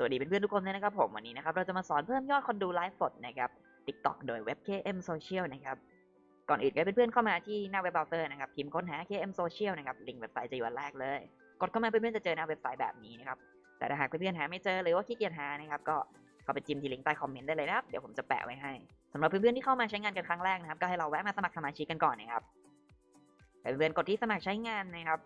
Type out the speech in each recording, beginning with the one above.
สวัสดีเพื่อนๆทุกคนเลยนะครับผมวันนี้นะครับเราจะมาสอนเพิ่มยอดคนดูไลฟ์สดนะครับ TikTok โดยเว็บ KM Social นะครับก่อนอื่นก็ให้เพื่อนๆเข้ามาที่หน้าเว็บเบราว์เซอร์นะครับพิมพ์ค้นหา KM Social นะครับลิงก์เว็บไซต์จะอยู่อันแรกเลย กดเข้ามาเพื่อนๆจะเจอหน้าเว็บไซต์แบบนี้นะครับแต่ถ้าหากเพื่อนๆหาไม่เจอหรือว่าขี้เกียจหานะครับก็เข้าไปจิ้มที่ลิงก์ใต้คอมเมนต์ได้เลยนะครับเดี๋ยวผมจะแปะไว้ให้สำหรับเพื่อนๆที่เข้ามาใช้งานกันครั้งแรกนะครับก็ให้เราแวะมาสมัครสมาชิกกันก่อนนะครับเพื่อนๆกดที่สมัครใช้งานนะครับ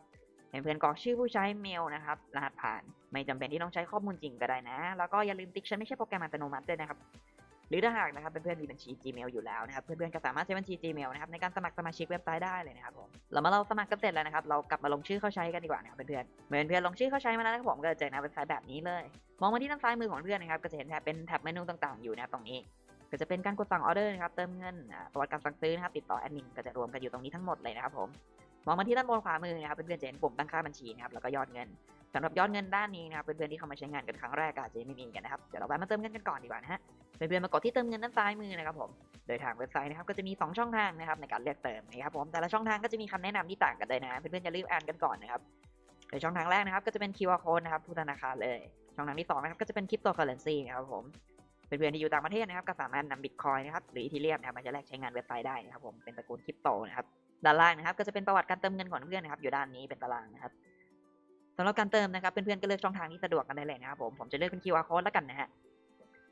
ให้เพื่อนกรอกชื่อผู้ใช้เมลนะครับรหัสผ่านไม่จำเป็นที่ต้องใช้ข้อมูลจริงก็ได้นะ แล้วก็อย่าลืมติ๊กฉันไม่ใช่โปรแกรมอัตโนมัติด้วยนะครับหรือถ้าหากนะครับเพื่อนๆมีบัญชี Gmail อยู่แล้วนะครับเพื่อนๆก็สามารถใช้บัญชี Gmail นะครับในการสมัครสมาชิกเว็บไซต์ได้เลยนะครับผมเรามาเราสมัครกันเสร็จแล้วนะครับเรากลับมาลงชื่อเข้าใช้กันดีกว่านะครับเพื่อนๆเมื่อเพื่อนๆลงชื่อเข้าใช้มาแล้วนะครับผมก็จะเจอหน้าเว็บไซต์แบบนี้เลย มองมาที่ด้านซ้ายมือของเพื่อนนะครับก็จะเห็นแถบเป็นแถบเมนูต่างๆอยู่นะครับตรงนี้ ก็จะเป็นการกดสั่งออเดอร์นะครับเติมเงินประวัติการสั่งซื้อนะครับติดต่อแอดมินก็จะรวมกันอยู่ตรงนี้ทั้งหมดเลยนะครับผม มองมาที่ด้านบนขวามือนะครับเพื่อนๆจะเห็นปุ่มตั้งค่าบัญชีนะครับแล้วก็ยอดเงินสำหรับยอดเงินด้านนี้นะครับเพื่อนๆที่เข้ามาใช้งานกันครั้งแรกอาจจะไม่มีกันนะครับเดี๋ยวเราไปมาเติมเงินกันก่อนดีกว่านะฮะเพื่อนๆมากดที่เติมเงินด้านซ้ายมือนะครับผมโดยทางเว็บไซต์นะครับก็จะมีสองช่องทางนะครับในการเลือกเติมนะครับผมแต่ละช่องทางก็จะมีคำแนะนำที่ต่างกันเลยนะเพื่อนๆอย่าลืมอ่านกันก่อนนะครับโดยช่องทางแรกนะครับก็จะเป็น QR code นะครับผู้ธนาคารเลยช่องทางที่สองนะครับก็จะเป็น cryptocurrency นะครับผมเพื่อนๆที่อยู่ต่างประเทศนะครับก็สามารถนำบิตคอยนะครับหรืออีทีเรียมนะครับมาใช้แลกใช้งานเว็บไซต์ได้นะครับผมเป็นตระกูลคริปโตนะครับ ด้านล่างนะครับ ก็จะเป็นประวัติการเติมเงินของเพื่อนนะครับ อยู่ด้านนี้เป็นตารางนะครับสำหรับการเติมนะครับเพื่อนๆก็เลือกช่องทางที่สะดวกกันได้เลยนะครับผมผมจะเลือกเป็น QR code แล้วกันนะฮะ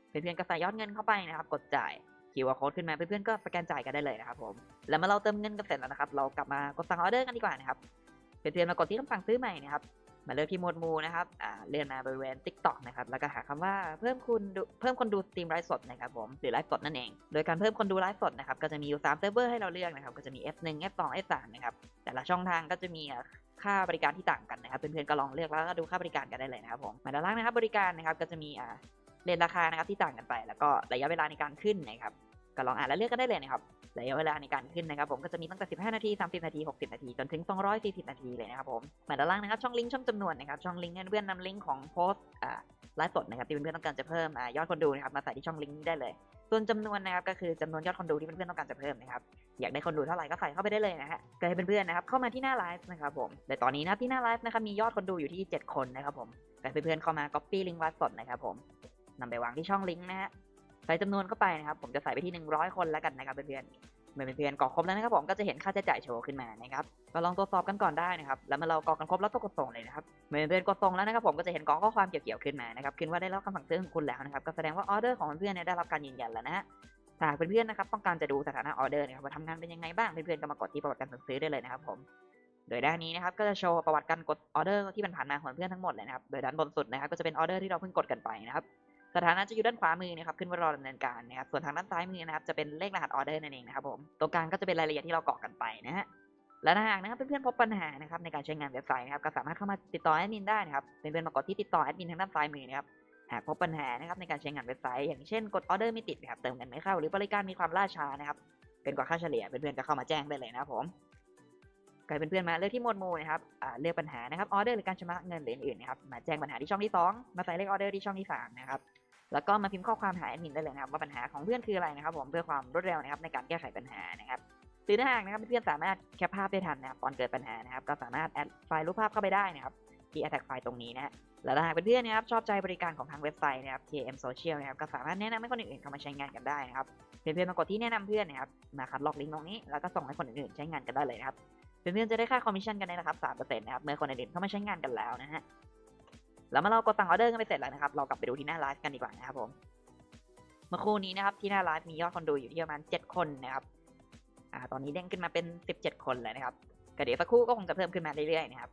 เพื่อนๆก็ใส่ยอดเงินเข้าไปนะครับ กดจ่าย QR code ขึ้นมาเพื่อนๆก็สแกนจ่ายกันได้เลยนะครับผมแล้วเมื่อเราเติมเงินกันเสร็จแล้วนะครับ เรากลับมากดสั่งออเดอร์กันดีกว่านะครับเพื่อนๆมากดที่คำสั่งซื้อใหม่นะครับ มาเลือกที่หมวดหมู่นะครับอ่าเลื่อนมาบริเวณ TikTok นะครับ แล้วก็หาคำว่าเพิ่มคุณดูเพิ่มคนดูสตรีมไลฟ์สดนะครับผม หรือไลฟ์สดนั่นเอง โดยการเพิ่มคนดูไลฟ์สดนะครับ ก็จะมีอยู่3เซิร์ฟเวอร์ให้เราเลือกนะครับ ก็จะมี F1 F2 F3 นะครับ แต่ละช่องทางก็จะมีค่าบริการที่ต่างกันนะครับ เพื่อนๆก็ลองเลือกแล้วก็ดูค่าบริการกันได้เลยนะครับผม มาด้านล่างนะครับ บริการนะครับ ก็จะมีอ่าเรทราคานะครับที่ต่างกันไป แล้วก็ระยะเวลาในการขึ้นนะครับ ก็ลองอ่านแล้วเลือกกันได้เลยนะครับระยะเวลาในการขึ้นนะครับผมก็จะมีตั้งแต่ 15 นาที 30 นาที 60 นาที จนถึง 240 นาทีเลยนะครับผมมาด้านล่างนะครับช่องลิงก์ช่องจำนวนนะครับช่องลิงก์เพื่อนนำลิงก์ของโพสต์ไลฟ์สดนะครับที่เพื่อนๆต้องการจะเพิ่มอยอดคนดูนะครับมาใส่ที่ช่องลิงก์นี้ได้เลย ส่วนจำนวนนะครับก็คือจำนวนยอดคนดูที่เพื่อนๆต้องการจะเพิ่มนะครับอยากได้คนดูเท่าไหร่ก็ใส่เข้าไปได้เลยนะฮะก็ให้เพื่อนๆนะครับเข้ามาที่หน้าไลฟ์นะครับผมแต่ตอนนี้นะที่หน้าไลฟ์นะครับมียอดคนดูอยู่ที่ 7 คนนะครับผมก็ให้เพื่อนๆเข้ามา copy ลิงก์ไลฟ์สดนะครับผมนำไปวางที่ช่องลิงก์นะฮะ ใส่จำนวนเข้าไปนะครับ ผมจะใส่ไปที่ 100 คนแล้วกันนะครับเพื่อนๆเมื่อเพื่อนๆกรอกครบแล้วนะครับผมก็จะเห็นค่าใช้จ่ายโชว์ขึ้นมานะครับก็ลองตรวจสอบกันก่อนได้นะครับ แล้วเมื่อเรากรอกกันครบแล้วก็กดส่งเลยนะครับเมื่อเพื่อนๆกดส่งแล้วนะครับผมก็จะเห็นกรอกข้อความเกี่ยวๆขึ้นมานะครับขึ้นว่าได้รับคำสั่งซื้อของคุณแล้วนะครับก็แสดงว่าออเดอร์ของเพื่อนเนี่ยได้รับการยืนยันแล้วนะฮะหากเพื่อนๆนะครับต้องการจะดูสถานะออเดอร์นะครับว่าทำงานเป็นยังไงบ้างเพื่อนๆก็มากดที่ประวัติการสั่งซื้อได้เลยนะครับผมโดยด้านนี้นะครับก็จะโชว์ประวัติการกดออเดอร์ที่ผ่านมาของเพื่อนทั้งหมดเลยนะครับโดยด้านบนสุดนะครับก็จะเป็นออเดอร์ที่เราเพิ่งกดกันไปนะครับ สถานะจะอยู่ด้านขวามือนะครับขึ้นว่ารอดำเนินการนะครับส่วนทางด้านซ้ายมือนะครับจะเป็นเลขรหัสออเดอร์นั่นเองนะครับผมตรงกลางก็จะเป็นรายละเอียดที่เรากรอกกันไปนะฮะและหากนะครับเพื่อนๆพบปัญหานะครับในการใช้งานเว็บไซต์นะครับก็สามารถเข้ามาติดต่อแอดมินได้นะครับเพื่อนๆมากดที่ติดต่อแอดมินทางด้านซ้ายมือนะครับหากพบปัญหานะครับในการใช้งานเว็บไซต์อย่างเช่นกดออเดอร์ไม่ติดนะครับเติมเงินไม่เข้า หรือบริการมีความล่าช้านะครับเกินกว่าค่าเฉลี่ยเพื่อนๆก็เข้ามาแจ้งได้เลยนะครับผมกลายเป็นเพื่อนมาเลือกที่หมวดหมู่นะครับเลือกปัญหานะครับออเดอร์หรือการชำระเงินหรืออื่นๆนะครับมาแจ้งปัญหาที่ช่องที่สองมาใส่เลขออเดอร์ที่ช่องที่สามนะครับ แล้วก็มาพิมพ์ข้อความหาแอดมินได้เลยนะครับว่าปัญหาของเพื่อนคืออะไรนะครับผมเพื่อความรวดเร็วนะครับในการแก้ไขปัญหานะครับหรือถ้าหากนะครับเพื่อนสามารถแคปภาพได้ทันนะครับตอนเกิดปัญหานะครับก็สามารถแอดไฟล์รูปภาพเข้าไปได้นะครับที่ attach ไฟล์ตรงนี้นะฮะแล้วถ้าหากเพื่อนๆนะครับชอบใจบริการของทางเว็บไซต์นะครับ KM Social นะครับก็สามารถแนะนำให้คนอื่นๆเข้ามาใช้งานกันได้นะครับเพื่อนๆมากดที่แนะนำเพื่อนนะครับมาคัดลอกลิงก์ตรงนี้แล้วก็ส่งให้คนอื่นๆใช้งานกันได้เลยนะครับเพื่อนๆจะได้ค่าคอมมิชชั่นกันได้นะครับ3%นะครับเมื่อคนอื่นๆเข้ามาใช้งานกันแล้วนะฮะ แล้วเมื่อเรากดสั่งออเดอร์กันไปเสร็จแล้วนะครับ เรากลับไปดูที่หน้าไลฟ์กันดีกว่านะครับผมเมื่อครู่นี้นะครับที่หน้าไลฟ์มียอดคนดูอยู่ที่ประมาณ7คนนะครับอ่าตอนนี้เด้งขึ้นมาเป็น 17 คนเลยนะครับก็เดี๋ยวสักครู่ก็คงจะเพิ่มขึ้นมาเรื่อยๆนะครับ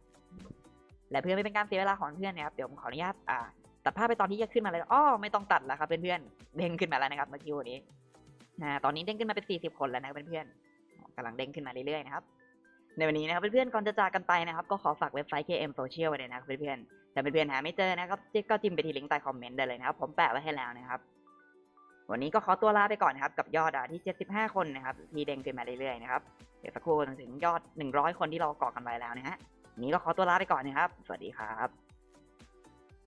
และเพื่อไม่เป็นการเสียเวลาของเพื่อนนะครับเดี๋ยวผมขออนุญาตอ่าตัดภาพไปตอนที่จะขึ้นมาเลยอ้อไม่ต้องตัดแล้วครับเพื่อนๆเด้งขึ้นมาแล้วนะครับเมื่อกี้วันนี้อ่าตอนนี้เด้งขึ้นมาเป็น 40 คนแล้วนะเพื่อนๆกำลังเด้งขึ้นมาเรื่อยๆนะครับในวันนี้นะครับเพื่อนๆก่อนจะจากกันไปนะครับ ก็ขอฝากเว็บไซต์ KM Social ไว้เลยนะเพื่อนๆ แต่เพื่อนๆหาไม่เจอนะครับก็จิ้มไปที่ลิงก์ใต้คอมเมนต์ได้เลยนะครับ ผมแปะไว้ให้แล้วนะครับ วันนี้ก็ขอตัวลาไปก่อนนะครับ กับยอดอะที่ 75 คนนะครับ ที่เด้งขึ้นมาเรื่อยๆนะครับ เดี๋ยวสักครู่ถึงยอด 100 คนที่เราก่อกันไว้แล้วนะฮะวันนี้ก็ขอตัวลาไปก่อนนะครับ สวัสดีครับ